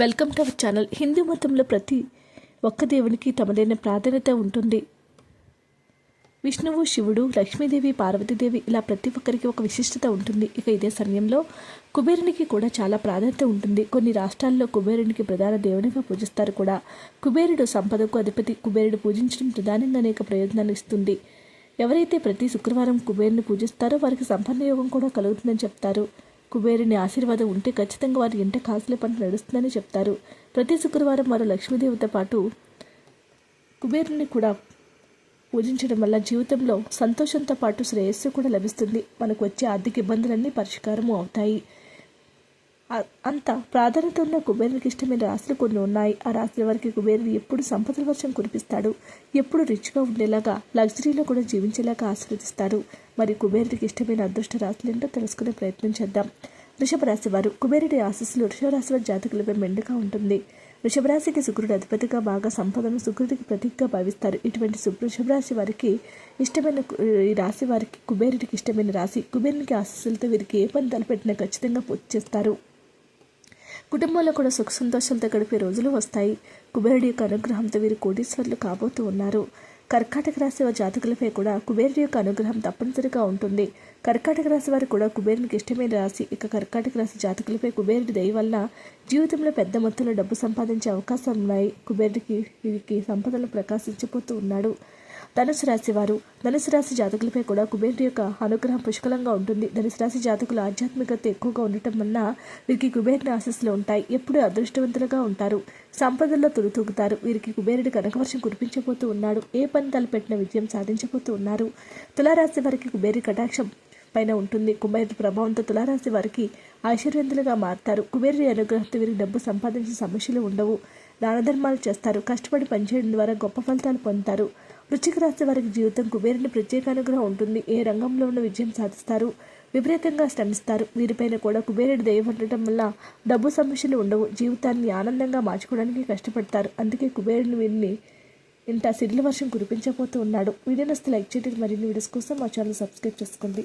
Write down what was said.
Welcome to our channel. Hindu మతంలో ప్రతి ఒక్క దేవునికి తమదైన ప్రాధాన్యత ఉంటుంది. విష్ణువు శివుడు లక్ష్మీదేవి పార్వతీదేవి ఇలా ప్రతి ఒక్కరికి ఒక విశిష్టత ఉంటుంది. ఇక ఇదే సమయంలో కుబేరునికి కూడా చాలా ప్రాధాన్యత ఉంటుంది. కొన్ని రాష్ట్రాల్లో కుబేరునికి ప్రధాన దేవునిగా పూజిస్తారు కూడా. కుబేరుడు సంపదకు అధిపతి కుబేరుడు పూజించడం ప్రధానంగా అనేక ప్రయోజనాలు ఇస్తుంది. ఎవరైతే ప్రతి శుక్రవారం కుబేరుని పూజిస్తారో వారికి సంపన్న యోగం కూడా కలుగుతుందని చెప్తారు. కుబేరుని ఆశీర్వాదం ఉంటే ఖచ్చితంగా వారి ఇంట కాసుల పంట నడుస్తుందని చెప్తారు. ప్రతి శుక్రవారం వారు లక్ష్మీదేవితో పాటు కుబేరుని కూడా పూజించడం వల్ల జీవితంలో సంతోషంతో పాటు శ్రేయస్సు కూడా లభిస్తుంది. మనకు వచ్చే ఆర్థిక ఇబ్బందులన్నీ పరిష్కారము అవుతాయి. అంత ప్రాధాన్యత ఉన్న కుబేరునికి ఇష్టమైన రాశులు కొన్ని ఉన్నాయి. ఆ రాశుల వారికి కుబేరుడు ఎప్పుడు సంపదల వర్షం కురిపిస్తాడు. ఎప్పుడు రిచ్గా ఉండేలాగా లగ్జరీలో కూడా జీవించేలాగా ఆశీర్వదిస్తాడు. మరి కుబేరుడికి ఇష్టమైన అదృష్ట రాశులు ఏంటో తెలుసుకునే ప్రయత్నం చేద్దాం. వృషభ రాశి వారు కుబేరుడి ఆశస్సులు వృషభరాశి వారి జాతకులపై మెండుగా ఉంటుంది. వృషభరాశికి శుక్రుడు అధిపతిగా బాగా సంపదను శుక్రుడికి ప్రతీకగా భావిస్తారు. ఇటువంటి శుభ్ర వృషభ రాశి వారికి ఇష్టమైన కు- ఈ రాశి వారికి కుబేరుడికి ఇష్టమైన రాశి కుబేరునికి ఆశస్సులతో వీరికి ఏ పని తలపెట్టినా ఖచ్చితంగా పూర్తి చేస్తారు. కుటుంబంలో కూడా సుఖ సంతోషాలతో గడిపే రోజులు వస్తాయి. కుబేరుడి యొక్క అనుగ్రహంతో వీరు కోటీశ్వర్లు కాబోతూ ఉన్నారు. కర్కాటక రాశి వారి జాతకులపై కూడా కుబేరుడి యొక్క అనుగ్రహం తప్పనిసరిగా ఉంటుంది. కర్కాటక రాశి వారు కూడా కుబేరునికి ఇష్టమైన రాశి. ఇక కర్కాటక రాశి జాతకులపై కుబేరుడి దయ వల్ల జీవితంలో పెద్ద మొత్తంలో డబ్బు సంపాదించే అవకాశాలు ఉన్నాయి. కుబేరుడికి వీరికి సంపదలు ప్రకాశించిపోతూ ఉన్నాడు. ధనుసు రాశి వారు ధనుసు రాశి జాతకులపై కూడా కుబేరుడి యొక్క అనుగ్రహం పుష్కలంగా ఉంటుంది. ధనుసు రాశి జాతకులు ఆధ్యాత్మికత ఎక్కువగా ఉండటం వల్ల వీరికి కుబేరుని ఆశస్సులు ఉంటాయి. ఎప్పుడూ అదృష్టవంతులుగా ఉంటారు. సంపదల్లో తులుతూగుతారు వీరికి కుబేరుడి కనకవర్షం కురిపించబోతూ ఉన్నాడు. ఏ పని తలపెట్టిన విజయం సాధించబోతూ ఉన్నారు. తులారాశి వారికి కుబేరి కటాక్షం పైన ఉంటుంది. కుబేరుడి ప్రభావంతో తులారాశి వారికి ఐశ్వర్యంతులుగా మారుతారు. కుబేరుడి అనుగ్రహంతో వీరికి డబ్బు సంపాదించే సమస్యలు ఉండవు. దాన ధర్మాలు చేస్తారు. కష్టపడి పనిచేయడం ద్వారా గొప్ప ఫలితాలు పొందుతారు. వృశ్చిక రాశి వారికి జీవితం కుబేరుని ప్రత్యేక అనుగ్రహం ఉంటుంది. ఏ రంగంలో ఉన్న విజయం సాధిస్తారు. విపరీతంగా శ్రమిస్తారు. వీరిపైన కూడా కుబేరుడు దయ ఉండటం వల్ల డబ్బు సమస్యలు ఉండవు. జీవితాన్ని ఆనందంగా మార్చుకోవడానికి కష్టపడతారు. అందుకే కుబేరుని వీరిని ఇంత సిడిల వర్షం కురిపించబోతూ ఉన్నాడు. వీడియో నస్తే లైక్ చేయండి. మరిన్ని వీడియోస్ కోసం మా ఛానల్ సబ్స్క్రైబ్ చేసుకోండి.